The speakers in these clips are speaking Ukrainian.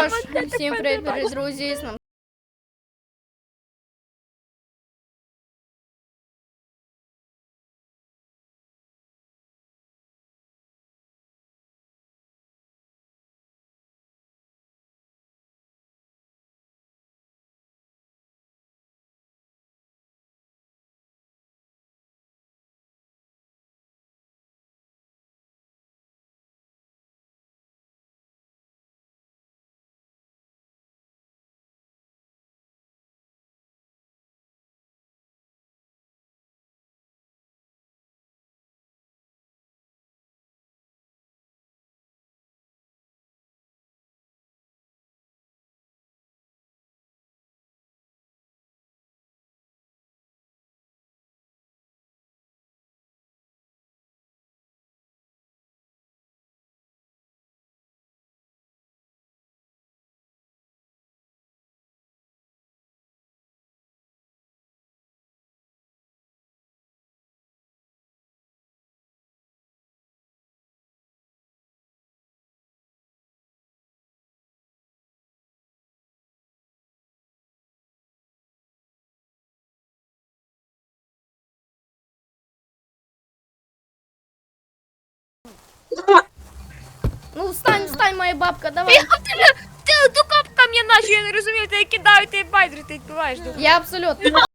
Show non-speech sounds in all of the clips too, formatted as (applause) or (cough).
що ж, всім привіт, друзі, Ну, встань, встань, моя бабка, давай. Ти ти докоп кам'яна, що я не розумію, ти кидаю, ти байдер, ти відбиваєш. Я абсолютно.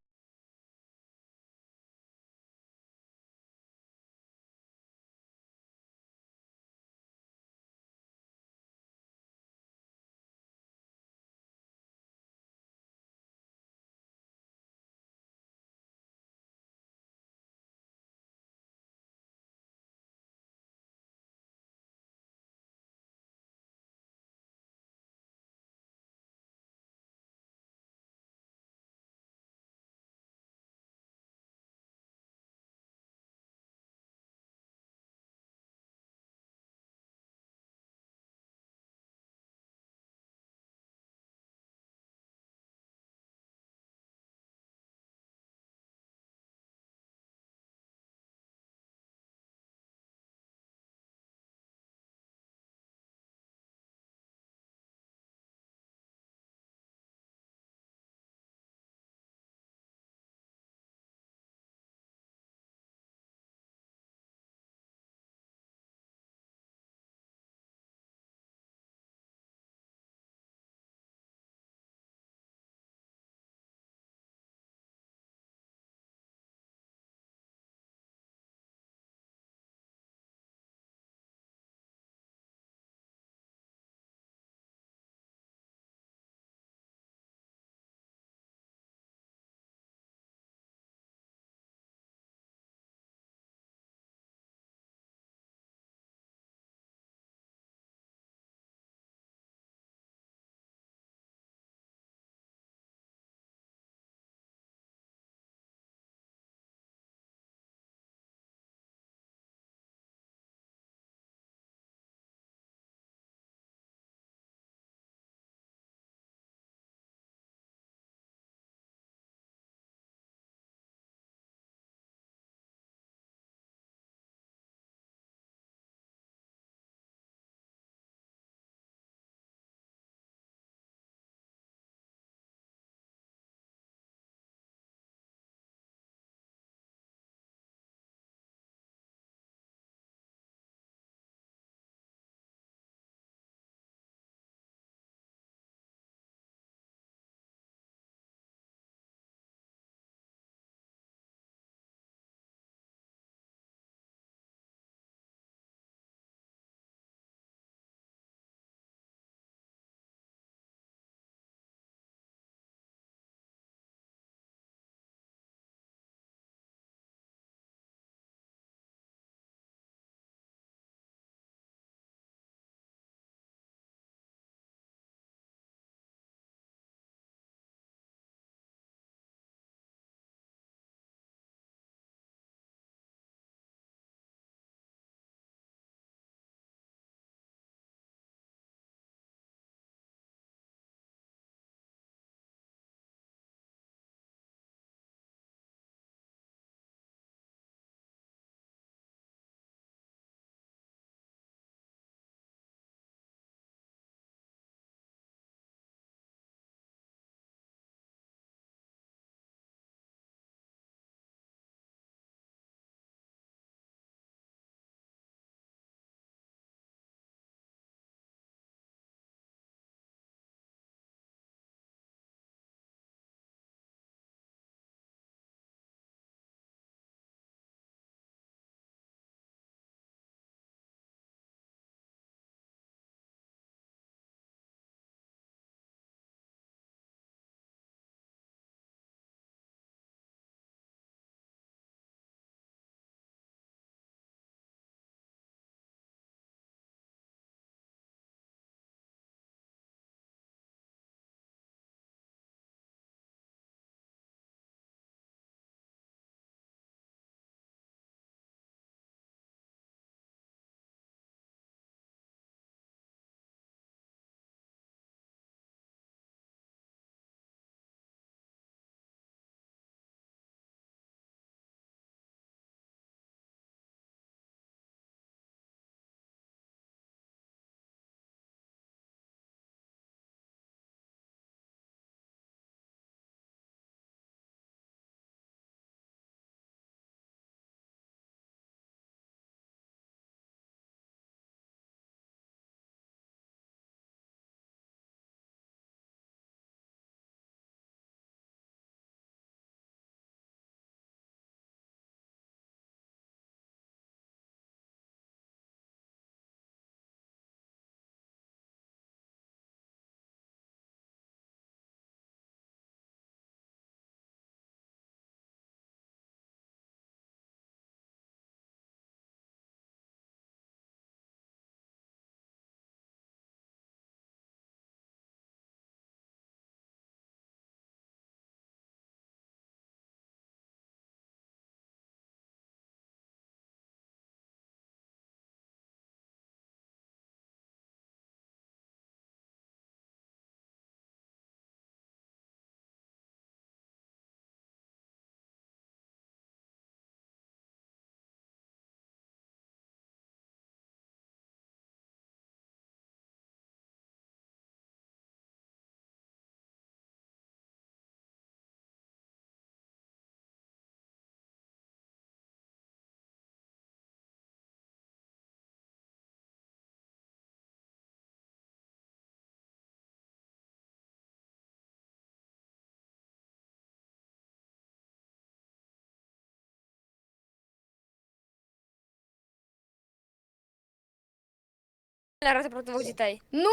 Грати проти двох дітей. Ну,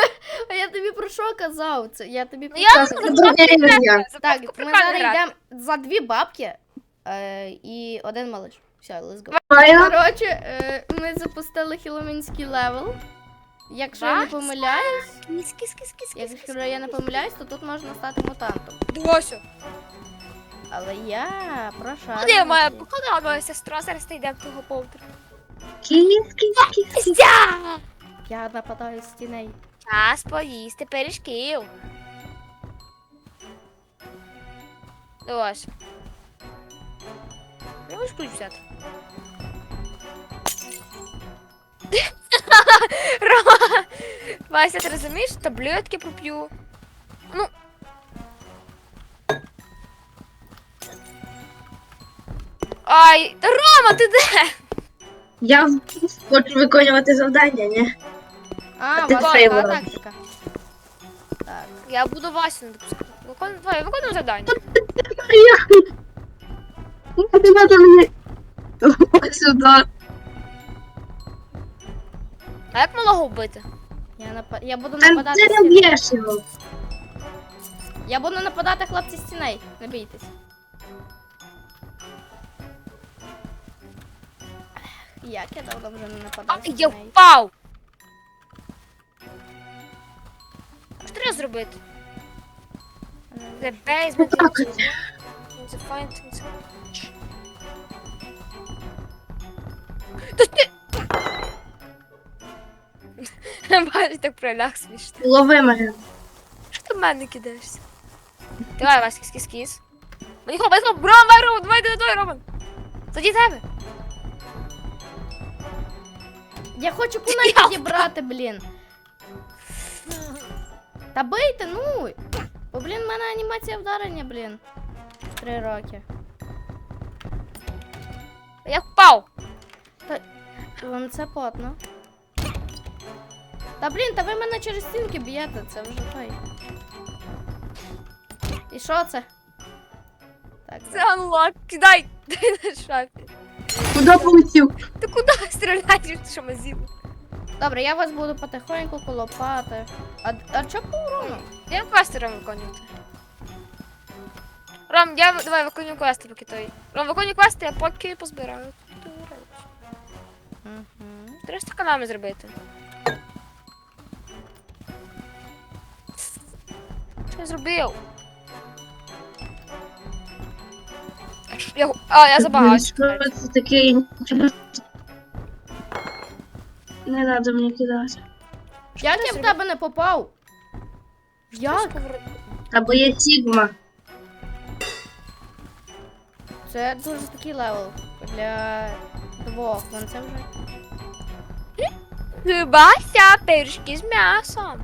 (laughs) а я тобі про що казав? Це я тобі про Ну, я що казав? прикольно, це Так, ми зараз йдемо за дві бабки е, і один малиш. Все, let's go. Коротше, е, ми запустили хіломінський левел. Якщо я не помиляюсь, якщо я не помиляюсь, то тут можна стати мутантом. Досю. Але я прошу. Куди моя походила моя сестра, зараз ти йдемо того повтор. Кіс, кіс, кіс. Стя! Я нападаю з тіней. Час поїсти пиріжків. Ось. Я можу ключ взяти. (laughs) Рома! Вася, ти розумієш, таблетки проп'ю. Ну. Ай, та Рома, ти де? Я хочу виконувати завдання, ні? А, ти у вас цей тактика. Так. Я буду Васю не допускати. Викон... Давай, виконуємо завдання. Не надо мені. Ось сюди. А як малого вбити? Я, напа... я буду Та нападати ти з не б'єш його. Я буду нападати хлопці з тіней. Не бійтесь. Як я давно вже не А, нападав з я впав! Що треба зробити? The basement is the. Та ти... (laughs) Бачиш, так проляг смішно. Лови мене. Що ти в мене кидаєшся? Давай, Вась, кіс. Мені хлоп, мені хлоп, Роман, давай, Роман, давай, давай, давай, Роман. Заді тебе. Я хочу (laughs) кунай Я підібрати, блін. Та бийте, ну! Бо, блін, в мене анімація вдарення, блін. Три роки. Я впав. Вон це потно. Та блін, та ви мене через стінки б'єте, це вже той. І що це? Так, Це анлак, кидай. (laughs) Дай на шафі. Куди полетів? Ти куди стріляєш, ти що мазіло? Добре, я вас буду потихоньку колопати. А, а чо по урону? Я квести Ром виконувати. Ром, я давай виконую квести поки той. Ром, виконуй квести, я поки позбираю. Угу. Канами зробити. Що я зробив? А Я... А, я забагався. Що це таке? Не треба мені кидати. Як я в тебе не попав? Як? Або є Сігма. Це дуже такий левел для двох. Вон це вже. Бася, пиріжки з м'ясом.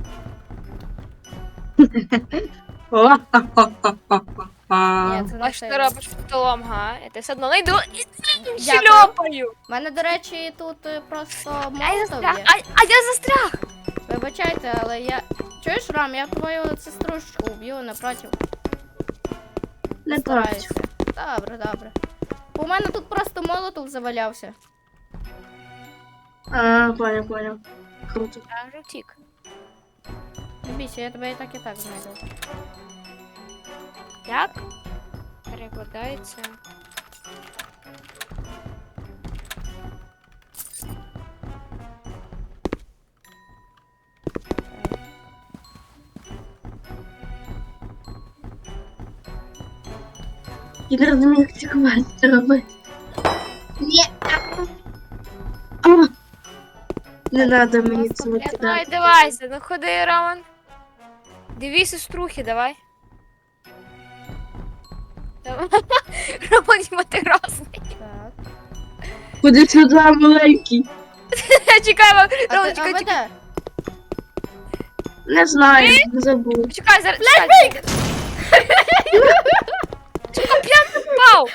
(laughs) Ні, це не це. ти робиш столом, га? Я тебе все одно найду і Дякую. шльопаю. У мене, до речі, тут е, просто А я молотов застряг. є. А, а я застряг. Вибачайте, але я. Чуєш, Рам, я твою сеструшку вб'ю напротив. Не Стараюся. Добре, добре. У мене тут просто молотов завалявся. А, понял, понял. Круто. Я вже втік. Не бійся, я тебе і так і так знайду. Як? Перекладається. Не розумію, як ці квести робити. Ні. Не треба мені це Давай, давайся, ну ходи, Роман. Диві сеструхи, давай. (laughs) Роман розний. Так. Куди сюди маленький? Чекай, Роман, А, Роман, ти, а чекай, ви чекай, де? Не знаю, забув. чекай, зараз, чекай. Чекай, прям впав.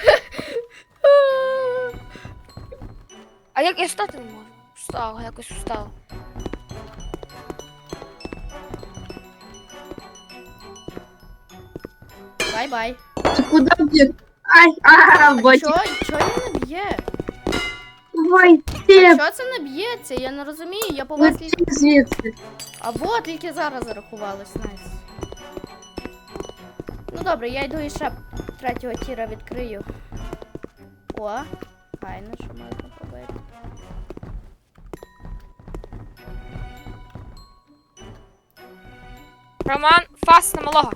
А як я встати не можу? Встав, якось встав. Бай-бай. Ти куди б'є? Ай, а, бачу. Чо? Чо я не б'є? Давай. Ти, Що це не б'ється? Я не розумію, я по вас тільки. оці звідси. А вот тільки зараз зарахувалось, найс. Ну добре, я йду і ще третього тіра відкрию. О, файно, що можна побити. Роман, фас на малого.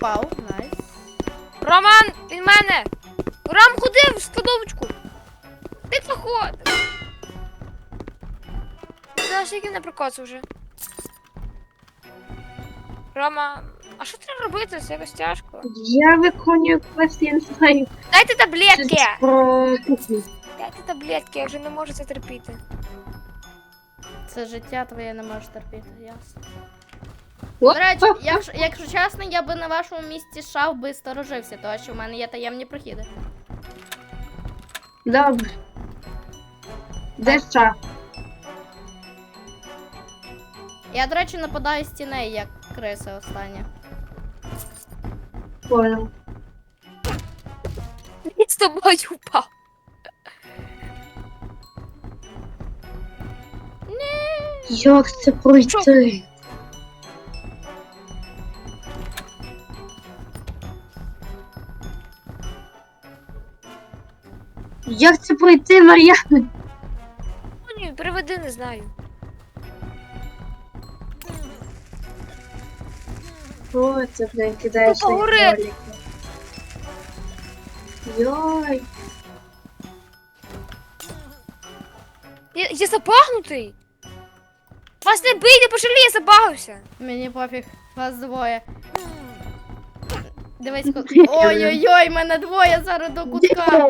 Попав, найс. Роман, він мене. Ром, ходи в складовочку. Ти походиш. Знаєш, який не прикоцав вже. Рома, а що треба робити? Це якось тяжко. Я виконую квест, я не знаю. Дайте таблетки! щось про кухню. Дайте таблетки, я вже не можу це терпіти. Це життя твоє не можеш терпіти, ясно. До речі, якщо, якщо чесно, я би на вашому місці шав би сторожився, тому що в мене є таємні прохіди. Добре. Де ще? Я, до речі, нападаю з як криса остання. Понял. Він з тобою впав. Як це пройти? Як це пройти, Мар'яна? Ну ні, переведи, не знаю. О, це, блин, кидаєш на горить. кролика. Йой. Я, я забагнутий. Вас не бий, не пожалій, я забагався. Мені пофіг, вас двоє. Дивись, ко- (laughs) ой-ой-ой, мене двоє зараз до кутка.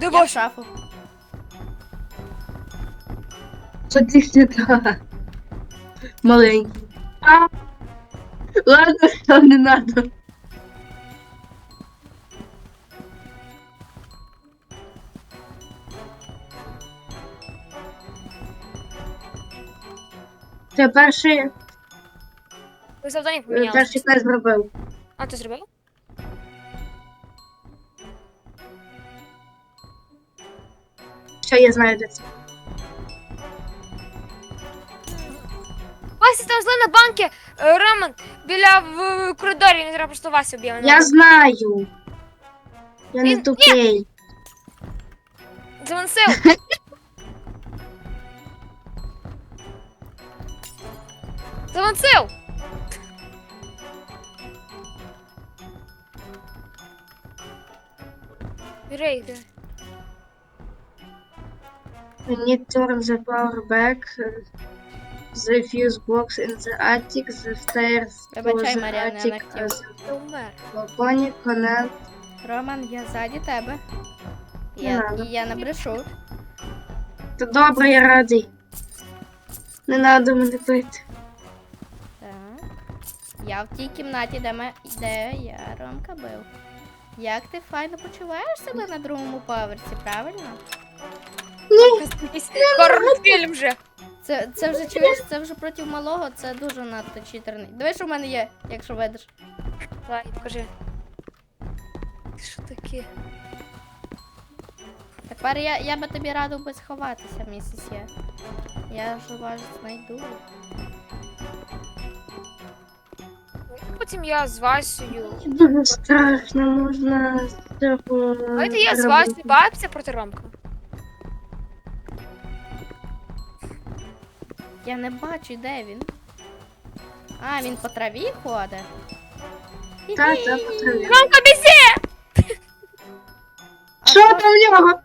Я в шафу. Ходи сюди. Маленький. А. Ладно, що не надо. Це перший, Ви завдання е, поміняли. перший квест зробив. А ти зробив? Що я знаю, де це. Вася, там зли на банки, е, Роман, біля в, в коридорі, не треба просто Вася об'явити. Я знаю. Я не Він- тупий. Завансив. Завансив. Мірей, де? We need turn the power back. The fuse box in the attic, the stairs to Вибачай, the Мар'яна, я не attic, хотів. Ти умер. the balcony connect. Роман, я ззаді тебе. Не Я, надо. я не брешу. Та добре, я радий. Не надо мене бити. Так. Я в тій кімнаті, де, ми, де я Ромка бив. Як ти файно почуваєш себе на другому поверсі, правильно? Якийсь Хоррор-фільм же. Це, це вже чуєш, це вже проти малого, це дуже надто читерний. Дивись, що в мене є, якщо видиш. Давай, покажи. Що таке? Тепер я, я би тобі радив би сховатися, місіс є. Я ж вас знайду. Потім я з Васею. Дуже страшно, можна з цього. Давайте я з робити. Васею бавимося проти Ромка. Я не бачу, де він. А, він по траві ходить. Так, так, по траві. Ромка, бізи! Що там в нього?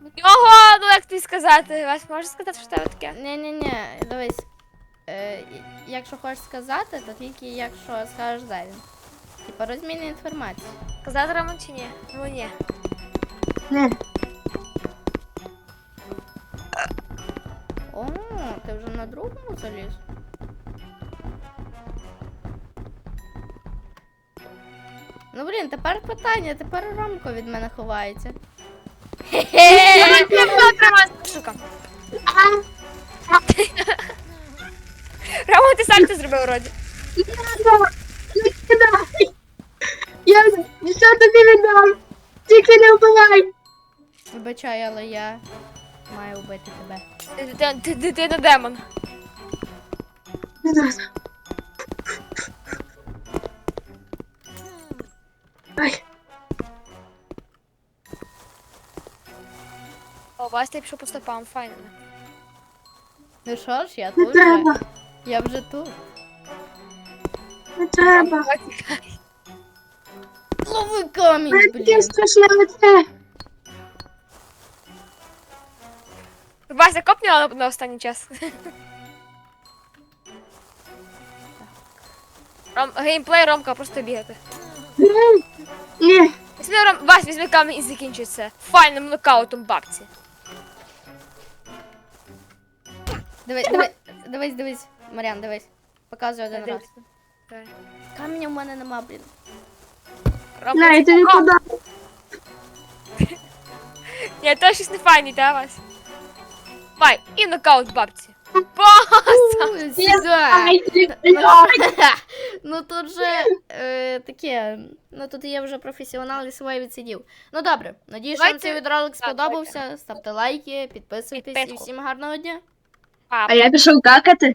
В нього, ну як тобі сказати, Вась, можеш сказати, що в тебе таке? Ні-ні-ні, дивись. Е, якщо хочеш сказати, то тільки якщо скажеш де він. Типа розміни інформацію. Казати Роман чи ні? Ну ні. Не, ти вже на другому заліз? Ну блин, тепер питання, тепер рамку від мене ховається. Сука. (laughs) Рома, ти сам це зробив вроді. Я все тобі віддам. Тільки не вбивай. Вибачай, але я маю вбити тебе. Ти, ти, ти, ти, ти не демон. Не надо. Ай, О, Вася, я пішов по стопам, файно. Ну що ж, я не тут. треба, Я вже тут. не треба. Лови камінь, таке блін. страшне лице. Вася, копніла на, останній час. (laughs) Ром, геймплей Ромка просто бігати. Ні, Візьми, Ром, Вась, візьми камінь і закінчуй це. Файним нокаутом бабці. Дивись, дивись, дивись, дивись. Маріан, дивись. Показуй один раз. Давай. Каменя в мене нема, блін. Ром, на, я тобі О, подам. Ні, то щось не файний, та, Вась? Давай, і нокаут бабці. Баса! Сюда. (laughs) Ну тут же е, таке. Ну тут я вже професіонал і своє відсидів. Ну добре, надіюсь, вам Давайте- цей відролик сподобався. Ставте лайки, підписуйтесь і Підписку. всім гарного дня. А я пішов какати.